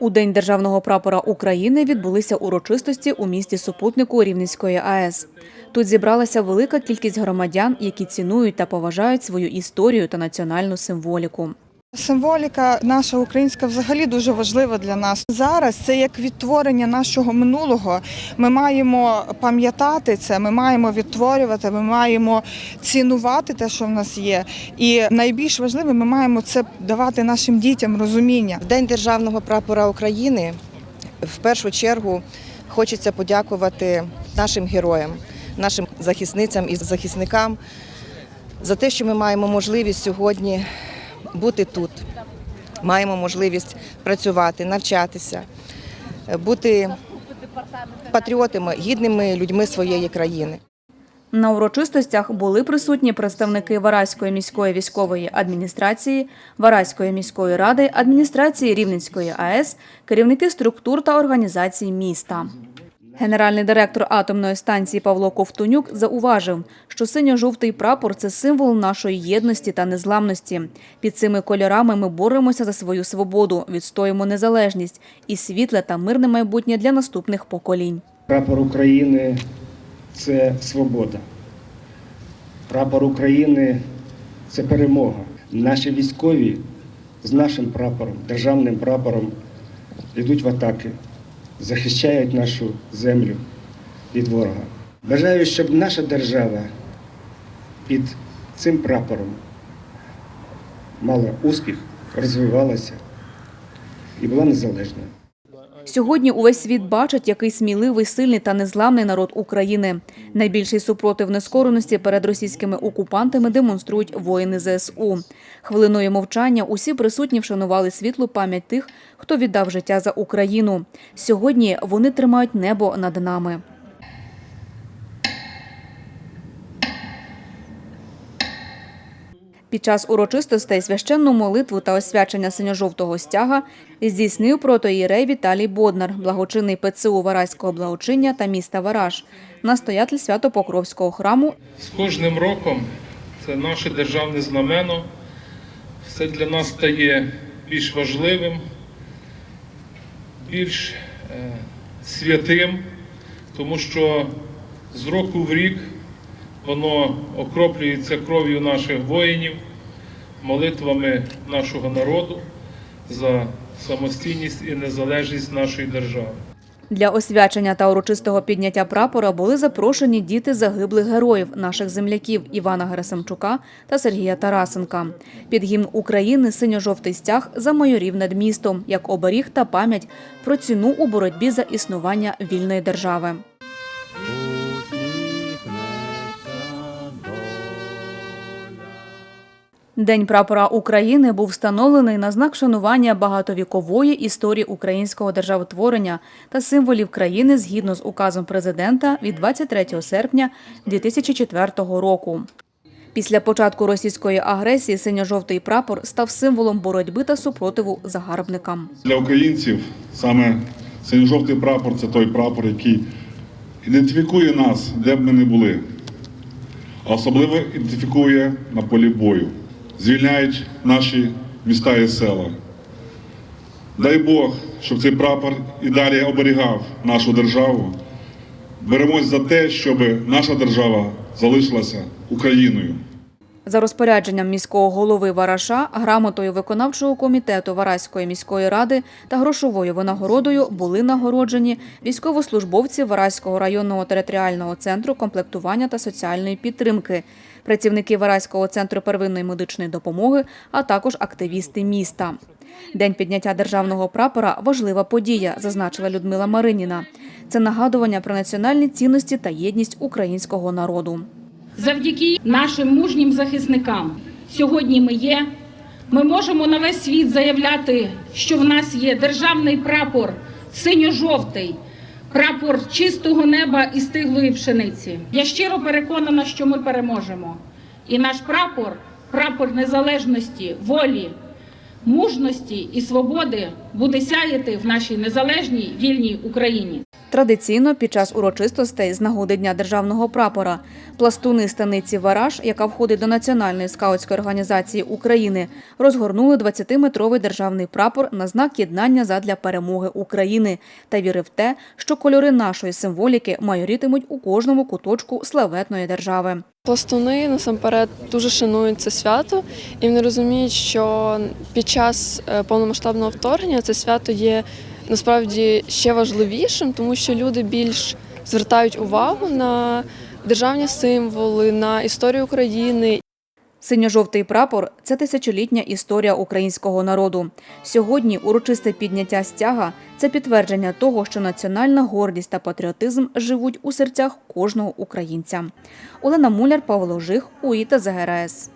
У День державного прапора України відбулися урочистості у місті супутнику Рівненської АЕС. Тут зібралася велика кількість громадян, які цінують та поважають свою історію та національну символіку. Символіка наша українська взагалі дуже важлива для нас. Зараз це як відтворення нашого минулого. Ми маємо пам'ятати це, ми маємо відтворювати, ми маємо цінувати те, що в нас є. І найбільш важливе, ми маємо це давати нашим дітям розуміння. В День державного прапора України в першу чергу хочеться подякувати нашим героям, нашим захисницям і захисникам за те, що ми маємо можливість сьогодні бути тут. Маємо можливість працювати, навчатися, бути патріотами, гідними людьми своєї країни. На урочистостях були присутні представники Вараської міської військової адміністрації, Вараської міської ради, адміністрації Рівненської АЕС, керівники структур та організацій міста. Генеральний директор атомної станції Павло Ковтунюк зауважив, що синьо-жовтий прапор це символ нашої єдності та незламності. Під цими кольорами ми боремося за свою свободу, відстоїмо незалежність і світле та мирне майбутнє для наступних поколінь. Прапор України це свобода. Прапор України це перемога. Наші військові з нашим прапором, державним прапором, йдуть в атаки, захищають нашу землю від ворога. Бажаю, щоб наша держава під цим прапором мала успіх, розвивалася і була незалежною. Сьогодні увесь світ бачить, який сміливий, сильний та незламний народ України. Найбільший супротив нескореності перед російськими окупантами демонструють воїни ЗСУ. Хвилиною мовчання усі присутні вшанували світлу пам'ять тих, хто віддав життя за Україну. Сьогодні вони тримають небо над нами. Під час урочистостей священну молитву та освячення синьо-жовтого стяга здійснив протоїрей Віталій Боднар, благочинний ПЦУ Вараського благочиння та міста Вараж, настоятель Свято-Покровського храму З кожним роком це наше державне знамено. Все для нас стає більш важливим, більш е, святим, тому що з року в рік воно окроплюється кров'ю наших воїнів, молитвами нашого народу за самостійність і незалежність нашої держави. Для освячення та урочистого підняття прапора були запрошені діти загиблих героїв, наших земляків Івана Герасимчука та Сергія Тарасенка. Під гімн України синьо-жовтий стяг замайорів над містом як оберіг та пам'ять про ціну у боротьбі за існування вільної держави. День прапора України був встановлений на знак шанування багатовікової історії українського державотворення та символів країни згідно з указом президента від 23 серпня 2004 року. Після початку російської агресії синьо-жовтий прапор став символом боротьби та супротиву загарбникам. Для українців саме синьо-жовтий прапор це той прапор, який ідентифікує нас, де б ми не були, а особливо ідентифікує на полі бою, звільняють наші міста і села. Дай Бог, щоб цей прапор і далі оберігав нашу державу. Беремось за те, щоб наша держава залишилася Україною. За розпорядженням міського голови Вараша, грамотою виконавчого комітету Вараської міської ради та грошовою винагородою були нагороджені військовослужбовці Вараського районного територіального центру комплектування та соціальної підтримки, працівники Вараського центру первинної медичної допомоги, а також активісти міста. День підняття державного прапора важлива подія, зазначила Людмила Мариніна. Це нагадування про національні цінності та єдність українського народу. Завдяки нашим мужнім захисникам сьогодні ми є. Ми можемо на весь світ заявляти, що в нас є державний прапор синьо-жовтий, прапор чистого неба і стиглої пшениці. Я щиро переконана, що ми переможемо. І наш прапор прапор незалежності, волі, мужності і свободи буде сяяти в нашій незалежній вільній Україні. Традиційно під час урочистостей з нагоди Дня державного прапора пластуни станиці Вараж, яка входить до Національної скаутської організації України, розгорнули 20-метровий державний прапор на знак єднання задля перемоги України та віри в те, що кольори нашої символіки майорітимуть у кожному куточку славетної держави. Пластуни насамперед дуже шанують це свято, і вони розуміють, що під час е, повномасштабного вторгнення це свято є насправді ще важливішим, тому що люди більш звертають увагу на державні символи, на історію України Синьо-жовтий прапор це тисячолітня історія українського народу. Сьогодні урочисте підняття стяга це підтвердження того, що національна гордість та патріотизм живуть у серцях кожного українця. Олена Муляр, Павло Жих, УІТА ЗГРС.